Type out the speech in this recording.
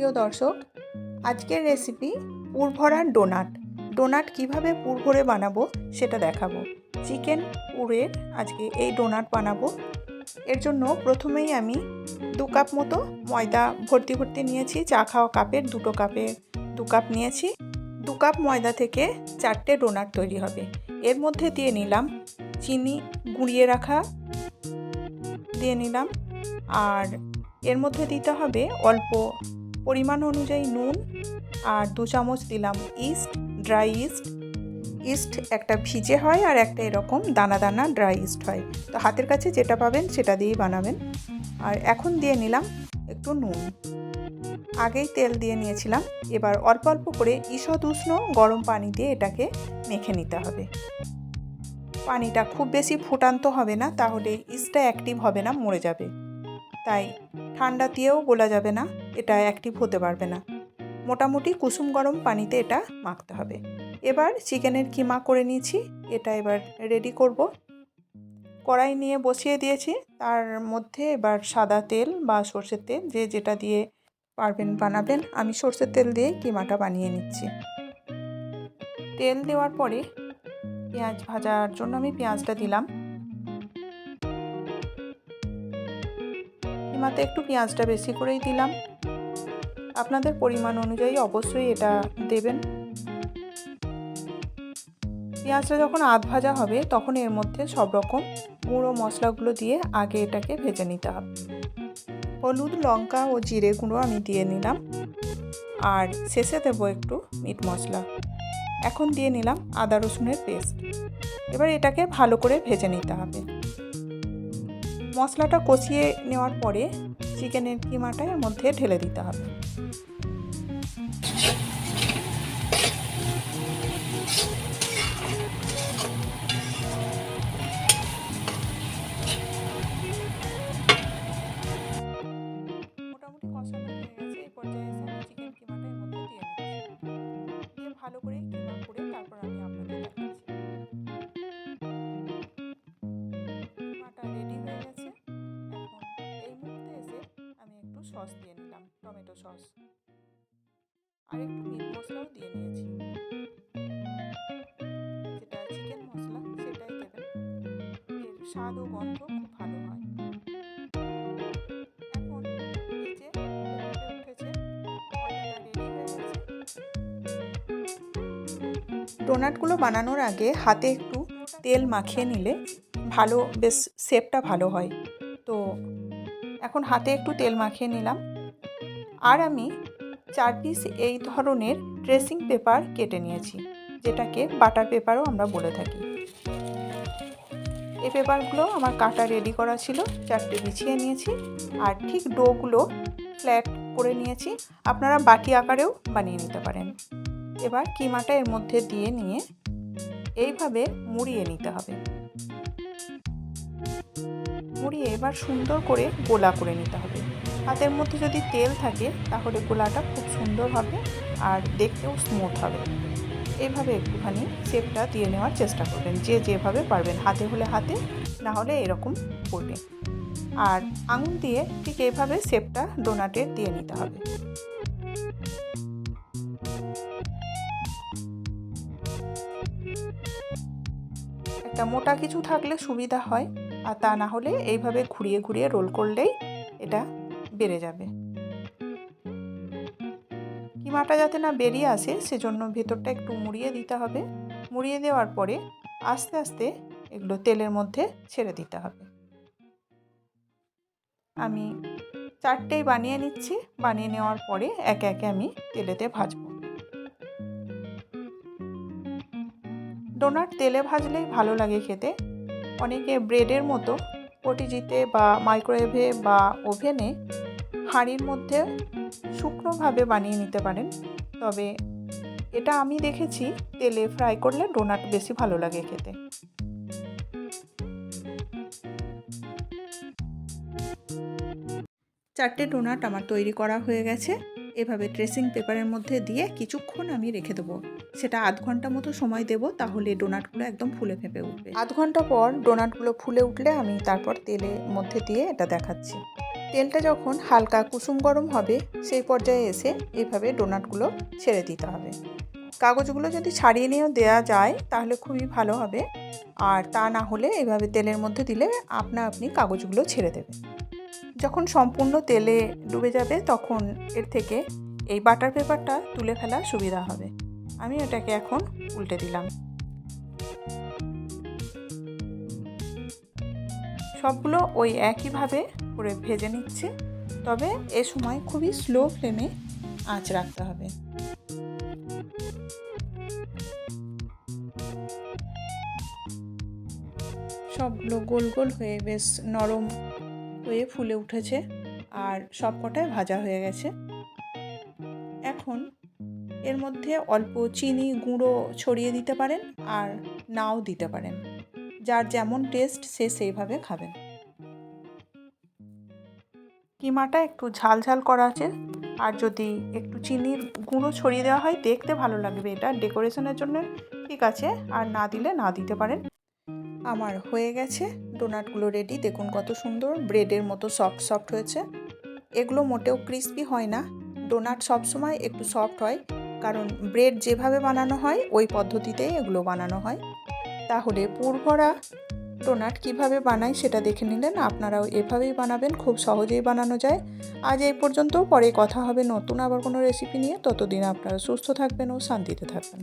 প্রিয় দর্শক, আজকের রেসিপি পুর ভরার ডোনাট ডোনাট কীভাবে পুর ভরে বানাবো সেটা দেখাবো। চিকেন পুরের আজকে এই ডোনাট বানাবো। এর জন্য প্রথমেই আমি দু কাপ মতো ময়দা ভর্তি ভর্তি নিয়েছি, চা খাওয়া কাপের দুটো কাপের দু কাপ নিয়েছি। দু কাপ ময়দা থেকে চারটে ডোনাট তৈরি হবে। এর মধ্যে দিয়ে নিলাম চিনি গুঁড়িয়ে রাখা। দিয়ে নিলাম। আর এর মধ্যে দিতে হবে অল্প পরিমাণ অনুযায়ী নুন আর দু চামচ দিলাম ইস্ট, ড্রাই ইস্ট। ইস্ট একটা ভিজে হয় আর একটা এরকম দানা দানা ড্রাই ইস্ট হয়। তো হাতের কাছে যেটা পাবেন সেটা দিয়েই বানাবেন। আর এখন দিয়ে নিলাম একটু নুন। আগেই তেল দিয়ে নিয়েছিলাম। এবার অল্প অল্প করে ঈষৎ উষ্ণ গরম পানি দিয়ে এটাকে মেখে নিতে হবে। পানিটা খুব বেশি ফুটান্ত হবে না, তাহলে ইস্টটা অ্যাক্টিভ হবে না, মরে যাবে। তাই ঠান্ডা দিয়েও গোলা যাবে না, এটা অ্যাক্টিভ হতে পারবে না। মোটামুটি কুসুম গরম পানিতে এটা মাখতে হবে। এবার চিকেনের কিমা করে নিয়েছি, এটা এবার রেডি করব। কড়াই নিয়ে বসিয়ে দিয়েছি, তার মধ্যে এবার সাদা তেল বা সর্ষের তেল, যে যেটা দিয়ে পারবেন বানাবেন, আমি সর্ষের তেল দিয়ে কিমাটা বানিয়ে নিচ্ছি। তেল দেওয়ার পরে পেঁয়াজ ভাজার জন্য আমি পেঁয়াজটা দিলাম। কিমাতে একটু পেঁয়াজটা বেশি করেই দিলাম। আপনাদের পরিমাণ অনুযায়ী অবশ্যই এটা দেবেন। পেঁয়াজটা যখন আধ ভাজা হবে, তখন এর মধ্যে সব রকম গুঁড়ো মশলাগুলো দিয়ে আগে এটাকে ভেজে নিতে হবে। হলুদ, লঙ্কা ও জিরে গুঁড়ো আমি দিয়ে নিলাম। আর শেষে দেবো একটু মিট মশলা। এখন দিয়ে নিলাম আদা রসুনের পেস্ট। এবার এটাকে ভালো করে ভেজে নিতে হবে। মশলাটা কষিয়ে নেওয়ার পরে চিকেনের কিমাটা এর মধ্যে ঢেলে দিতে হবে। মোটামুটি কষানো হয়ে গেছে। সস দিয়ে নিলাম, টমেটো সস। আর একটু মিট মশলাও দিয়ে নিয়েছি। যেটা চিকেন মশলা, সেটাই দেবেন। এর স্বাদ ও গন্ধ খুব ভালো হয়। ডোনাটগুলো বানানোর আগে হাতে একটু তেল মাখিয়ে নিলে ভালো, বেশ শেপটা ভালো হয়। তো এখন হাতে একটু তেল মাখিয়ে নিলাম। আর আমি চার পিস এই ধরনের ড্রেসিং পেপার কেটে নিয়েছি, যেটাকে বাটার পেপারও আমরা বলে থাকি। এই পেপারগুলো আমার কাটা রেডি করা ছিল, চারটে বিছিয়ে নিয়েছি, আর ঠিক ডোগুলো ফ্ল্যাট করে নিয়েছি। আপনারা বাটি আকারেও বানিয়ে নিতে পারেন। এবার কিমাটা এর মধ্যে দিয়ে নিয়ে এইভাবে মুড়িয়ে নিতে হবে। মুড়িয়ে এবার সুন্দর করে গোলা করে নিতে হবে। হাতের মধ্যে যদি তেল থাকে, তাহলে গোলাটা খুব সুন্দর হবে আর দেখতেও স্মুথ হবে। এভাবে একটুখানি শেপটা দিয়ে নেওয়ার চেষ্টা করবেন, যে যেভাবে পারবেন, হাতে হলে হাতে, না হলে এরকম করবে আর আঙুল দিয়ে ঠিক এভাবে শেপটা ডোনাটের দিয়ে নিতে হবে। একটা মোটা কিছু থাকলে সুবিধা হয়। আর তা না হলে এইভাবে ঘুরিয়ে ঘুরিয়ে রোল করলেই এটা বেড়ে যাবে। কিমাটা যাতে না বেরিয়ে আসে, সেজন্য ভেতরটা একটু মুড়িয়ে দিতে হবে। মুড়িয়ে দেওয়ার পরে আস্তে আস্তে এগুলো তেলের মধ্যে ছেড়ে দিতে হবে। আমি চারটেই বানিয়ে নিচ্ছি। বানিয়ে নেওয়ার পরে একে একে আমি তেলেতে ভাজবো। ডোনাট তেলে ভাজলেই ভালো লাগে খেতে। অনেকে ব্রেডের মতো ওটিজিতে বা মাইক্রোওয়েভে বা ওভেনে হাঁড়ির মধ্যে শুকনোভাবে বানিয়ে নিতে পারেন। তবে এটা আমি দেখেছি, তেলে ফ্রাই করলে ডোনাট বেশি ভালো লাগে খেতে। চারটে ডোনাট আমার তৈরি করা হয়ে গেছে। এভাবে ড্রেসিং পেপারের মধ্যে দিয়ে কিছুক্ষণ আমি রেখে দেবো। সেটা আধ ঘণ্টা মতো সময় দেবো, তাহলে ডোনাটগুলো একদম ফুলে ফেঁপে উঠবে। আধ ঘণ্টা পর ডোনাটগুলো ফুলে উঠলে আমি তারপর তেলের মধ্যে দিয়ে এটা দেখাচ্ছি। তেলটা যখন হালকা কুসুম গরম হবে, সেই পর্যায়ে এসে এইভাবে ডোনাটগুলো ছেড়ে দিতে হবে। কাগজগুলো যদি ছাড়িয়ে নিয়েও দেওয়া যায়, তাহলে খুবই ভালো হবে। আর তা না হলে এভাবে তেলের মধ্যে দিলে আপনা আপনি কাগজগুলো ছেড়ে দেবে যখন সম্পূর্ণ তেলে ডুবে যাবে তখন এর থেকে এই বাটার পেপারটা তুলে ফেলা সুবিধা হবে। আমি এটাকে এখন উল্টে দিলাম। সবগুলো ওই একইভাবে করে ভেজে নিচ্ছে। তবে এ সময় খুবই স্লো ফ্লেমে আঁচ রাখতে হবে। সবগুলো গোল গোল হয়ে বেশ নরম হয়ে ফুলে উঠেছে আর সব কটাই ভাজা হয়ে গেছে। এখন এর মধ্যে অল্প চিনি গুঁড়ো ছড়িয়ে দিতে পারেন আর নাও দিতে পারেন। যার যেমন টেস্ট সে সেইভাবে খাবেন। কিমাটা একটু ঝাল ঝাল করা আছে আর যদি একটু চিনির গুঁড়ো ছড়িয়ে দেওয়া হয় দেখতে ভালো লাগবে। এটা ডেকোরেশনের জন্য ঠিক আছে আর না দিলে না দিতে পারেন। আমার হয়ে গেছে। ডোনাটগুলো রেডি দেখুন কত সুন্দর ব্রেডের মতো সফট সফট হয়েছে। এগুলো মোটেও ক্রিস্পি হয় না। ডোনাট সবসময় একটু সফট হয়, কারণ ব্রেড যেভাবে বানানো হয়, ওই পদ্ধতিতেই এগুলো বানানো হয়। তাহলে পুরভরা ডোনাট কীভাবে বানাই সেটা দেখে নিলেন। আপনারাও এভাবেই বানাবেন, খুব সহজেই বানানো যায়। আজ এই পর্যন্ত পরে কথা হবে নতুন আবার কোনো রেসিপি নিয়ে। ততদিন আপনারা সুস্থ থাকবেন ও শান্তিতে থাকবেন।